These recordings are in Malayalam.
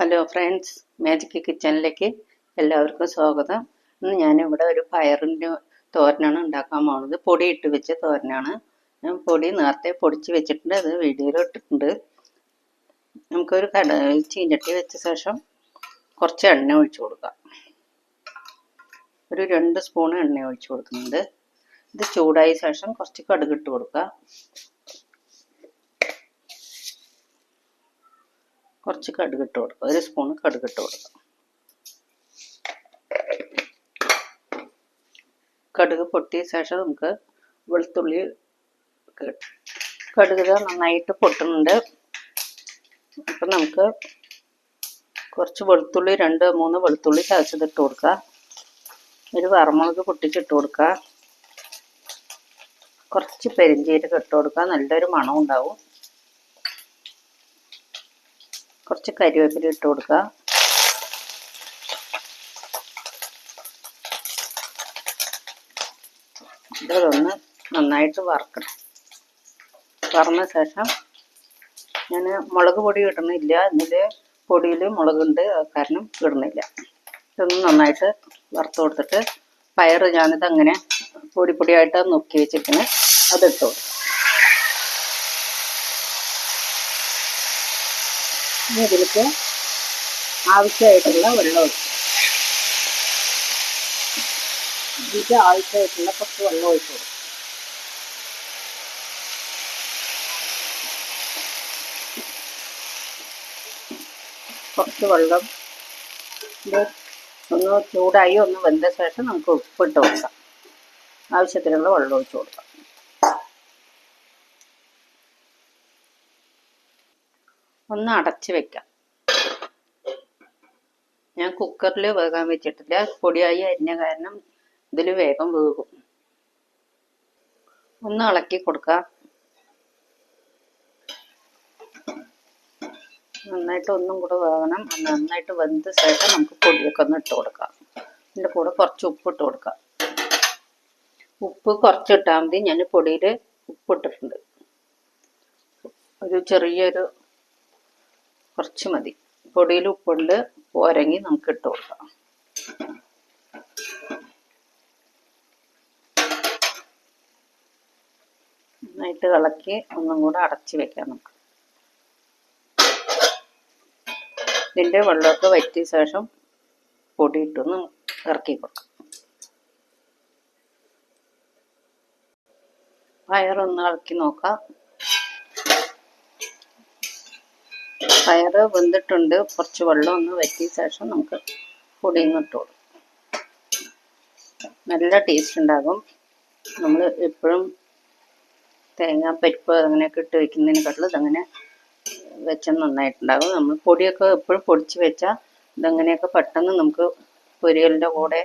ഹലോ ഫ്രണ്ട്സ് മാജിക് കിച്ചണിലേക്ക് എല്ലാവർക്കും സ്വാഗതം. ഇന്ന് ഞാനിവിടെ ഒരു പയറിന്റെ തോരനാണ് ഉണ്ടാക്കാൻ പോകുന്നത് പൊടി ഇട്ട് വെച്ച തോരനാണ്. ഞാൻ പൊടി നേരത്തെ പൊടിച്ച് വെച്ചിട്ടുണ്ട്. അത് വീഡിയോയിൽ ഇട്ടിട്ടുണ്ട്. നമുക്കൊരു കട ചീഞ്ചട്ടി വെച്ച ശേഷം കുറച്ച് എണ്ണ ഒഴിച്ചു കൊടുക്കാം. ഒരു രണ്ട് സ്പൂൺ എണ്ണ ഒഴിച്ചു കൊടുക്കുന്നുണ്ട്. ഇത് ചൂടായ ശേഷം കുറച്ച് കടുക് ഇട്ട് കൊടുക്കുക കുറച്ച് കടുക് ഇട്ട് കൊടുക്കുക ഒരു സ്പൂൺ കടുക് ഇട്ട് കൊടുക്കുക കടുക് പൊട്ടിയ ശേഷം നമുക്ക് വെളുത്തുള്ളി കടുക് നന്നായിട്ട് പൊട്ടുന്നുണ്ട്. അപ്പം നമുക്ക് കുറച്ച് വെളുത്തുള്ളി രണ്ട് മൂന്ന് വെളുത്തുള്ളി ചതച്ചതിട്ട് കൊടുക്കുക ഒരു വറമുളക് പൊട്ടിച്ചിട്ട് കൊടുക്കുക കുറച്ച് പെരിഞ്ചീരകം ഇട്ട് കൊടുക്കുക നല്ലൊരു മണം ഉണ്ടാവും. കുറച്ച് കരിവേപ്പില ഇട്ട് കൊടുക്കുക ഇതൊന്ന് നന്നായിട്ട് വറക്കണം. വറന്ന ശേഷം ഞാൻ മുളക് പൊടി ഇടണില്ല ഇതിൽ പൊടിയിൽ മുളകുണ്ട്. കാരണം ഇടണില്ല ഇതൊന്ന് നന്നായിട്ട് വറുത്ത് കൊടുത്തിട്ട് പയർ ഞാനിത് അങ്ങനെ പൊടി പൊടിയായിട്ട് നോക്കി വെച്ചിരിക്കുന്നത് അതിട്ട് കൊടുക്കും. ഇനി ഇതിലേക്ക് ആവശ്യമായിട്ടുള്ള വെള്ളം ഒഴിക്കും. ഇതിലേക്ക് ആവശ്യമായിട്ടുള്ള കുറച്ച് വെള്ളം ഒഴിച്ചു കുറച്ച് വെള്ളം ഒന്ന് ചൂടായി ഒന്ന് വെന്ത ശേഷം നമുക്ക് ഉപ്പിട്ട് കൊടുക്കാം ആവശ്യത്തിനുള്ള വെള്ളം ഒഴിച്ചു കൊടുക്കാം. ഒന്ന് അടച്ച് വെക്കാം. ഞാൻ കുക്കറിൽ വേകാൻ വെച്ചിട്ടില്ല. പൊടിയായി അരിഞ്ഞ കാരണം ഇതിൽ വേഗം വേകും. ഒന്ന് ഇളക്കി കൊടുക്കാം. നന്നായിട്ട് ഒന്നും കൂടെ വേകണം. നന്നായിട്ട് വെന്ത ശേഷം നമുക്ക് പൊടിയൊക്കെ ഒന്ന് ഇട്ട് കൊടുക്കാം. അതിന്റെ കൂടെ കുറച്ച് ഉപ്പ് ഇട്ട് കൊടുക്കാം. ഉപ്പ് കുറച്ച് ഇട്ടാൽ മതി. ഞാൻ പൊടിയിൽ ഉപ്പ് ഇട്ടിട്ടുണ്ട്. ഒരു ചെറിയൊരു കുറച്ച് മതി. പൊടിയിൽ ഉപ്പുണ്ട് പോരെങ്കിൽ നമുക്ക് ഇട്ട് കൊടുക്കാം. നന്നായിട്ട് ഇളക്കി ഒന്നും കൂടെ അടച്ചു വെക്കാം നമുക്ക്. ഇതിന്റെ വെള്ളമൊക്കെ വറ്റിയ ശേഷം പൊടിയിട്ടൊന്ന് ഇറക്കി കൊടുക്കാം. പയറൊന്ന് ഇളക്കി നോക്കാം. പയറ് വെന്തിട്ടുണ്ട്. കുറച്ച് വെള്ളം ഒന്ന് വറ്റിയ ശേഷം നമുക്ക് കൊടുക്കും. നല്ല ടേസ്റ്റ് ഉണ്ടാകും. നമ്മൾ എപ്പോഴും തേങ്ങ പരിപ്പ് അങ്ങനെയൊക്കെ ഇട്ട് വെക്കുന്നതിനെക്കാട്ടിലും ഇതങ്ങനെ വെച്ചാൽ നന്നായിട്ടുണ്ടാകും. നമ്മൾ പൊടിയൊക്കെ എപ്പോഴും പൊടിച്ച് വെച്ചാൽ ഇതങ്ങനെയൊക്കെ പെട്ടെന്ന് നമുക്ക് പൊരികളുടെ കൂടെ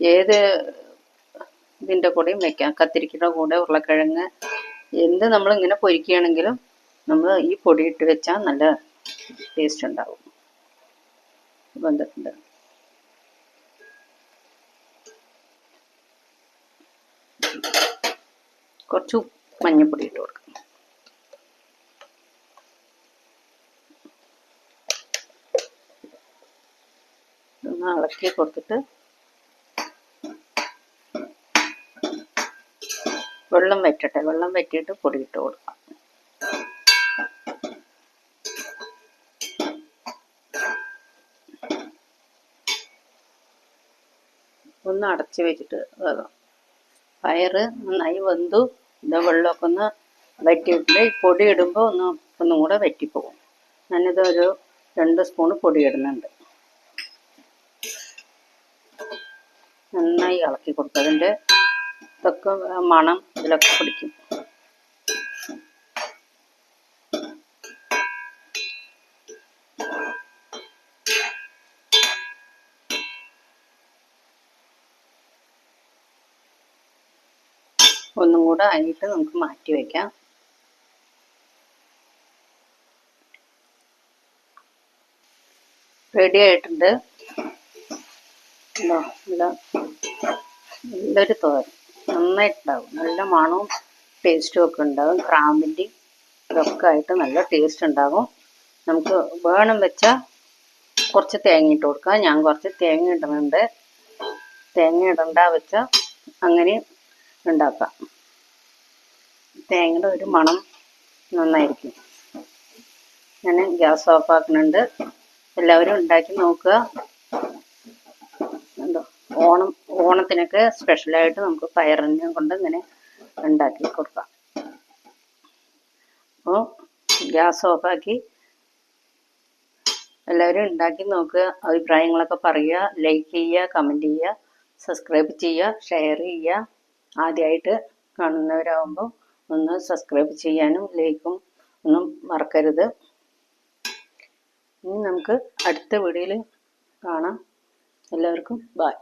ഏത് ഇതിന്റെ കൂടെയും വെക്കാം. കത്തിരിക്കയുടെ കൂടെ ഉരുളക്കിഴങ്ങ് എന്ത് നമ്മളിങ്ങനെ പൊരിക്കുകയാണെങ്കിലും നമ്മൾ ഈ പൊടി ഇട്ട് വെച്ചാൽ നല്ല ടേസ്റ്റ് ഉണ്ടാവും. വന്നിട്ടുണ്ട്. കുറച്ച് മഞ്ഞൾപ്പൊടി ഇട്ട് കൊടുക്കാം. ഒന്ന് ഇളക്കി കൊടുത്തിട്ട് വെള്ളം വറ്റട്ടെ. വെള്ളം വറ്റിയിട്ട് പൊടി ഇട്ട് കൊടുക്കാം. ഒന്ന് അടച്ച് വെച്ചിട്ട് വേകാം പയറ് നന്നായി വെന്തു. ഇത് വെള്ളമൊക്കെ ഒന്ന് വറ്റിയിട്ടുണ്ട്. ഈ പൊടി ഇടുമ്പോൾ ഒന്ന് ഒന്നും കൂടെ വറ്റിപ്പോകും. ഞാനിത് ഒരു രണ്ട് സ്പൂൺ പൊടി ഇടുന്നുണ്ട്. നന്നായി ഇളക്കി കൊടുക്കും. അതിന്റെ ഇതൊക്കെ മണം ഇതിലൊക്കെ പിടിക്കും. ഒന്നും കൂടെ ആയിട്ട് നമുക്ക് മാറ്റി വെക്കാം. റെഡി ആയിട്ടുണ്ട്. നല്ലൊരു തോരൻ. നന്നായിട്ടുണ്ടാവും. നല്ല മണവും ടേസ്റ്റും ഒക്കെ ഉണ്ടാവും. ക്രാമ്പിന്റെ ഇതൊക്കെ ആയിട്ട് നല്ല ടേസ്റ്റ് ഉണ്ടാകും നമുക്ക് വേണം വെച്ചാൽ കുറച്ച് തേങ്ങ ഇട്ട് കൊടുക്കാം. ഞാൻ കുറച്ച് തേങ്ങ ഇടുന്നുണ്ട്. തേങ്ങ ഇടണ്ട വെച്ച അങ്ങനെ ഉണ്ടാക്കാം. തേങ്ങയുടെ ഒരു മണം നന്നായിരിക്കും. ഞാൻ ഗ്യാസ് ഓഫ് ആക്കുന്നുണ്ട്. എല്ലാവരും ഉണ്ടാക്കി നോക്കുക. എന്തോ ഓണം ഓണത്തിനൊക്കെ സ്പെഷ്യലായിട്ട് നമുക്ക് പയറിനെ കൊണ്ട് ഇങ്ങനെ ഉണ്ടാക്കി കൊടുക്കാം. അപ്പോൾ ഗ്യാസ് ഓഫാക്കി എല്ലാവരും ഉണ്ടാക്കി നോക്കുക. അഭിപ്രായങ്ങളൊക്കെ പറയുക. ലൈക്ക് ചെയ്യുക കമന്റ് ചെയ്യുക സബ്സ്ക്രൈബ് ചെയ്യുക ഷെയർ ചെയ്യുക. ആദ്യമായിട്ട് കാണുന്നവരാകുമ്പോൾ ഒന്ന് സബ്സ്ക്രൈബ് ചെയ്യാനും ലൈക്കും ഒന്നും മറക്കരുത്. ഇനി നമുക്ക് അടുത്ത വീഡിയോയിൽ കാണാം. എല്ലാവർക്കും ബായ്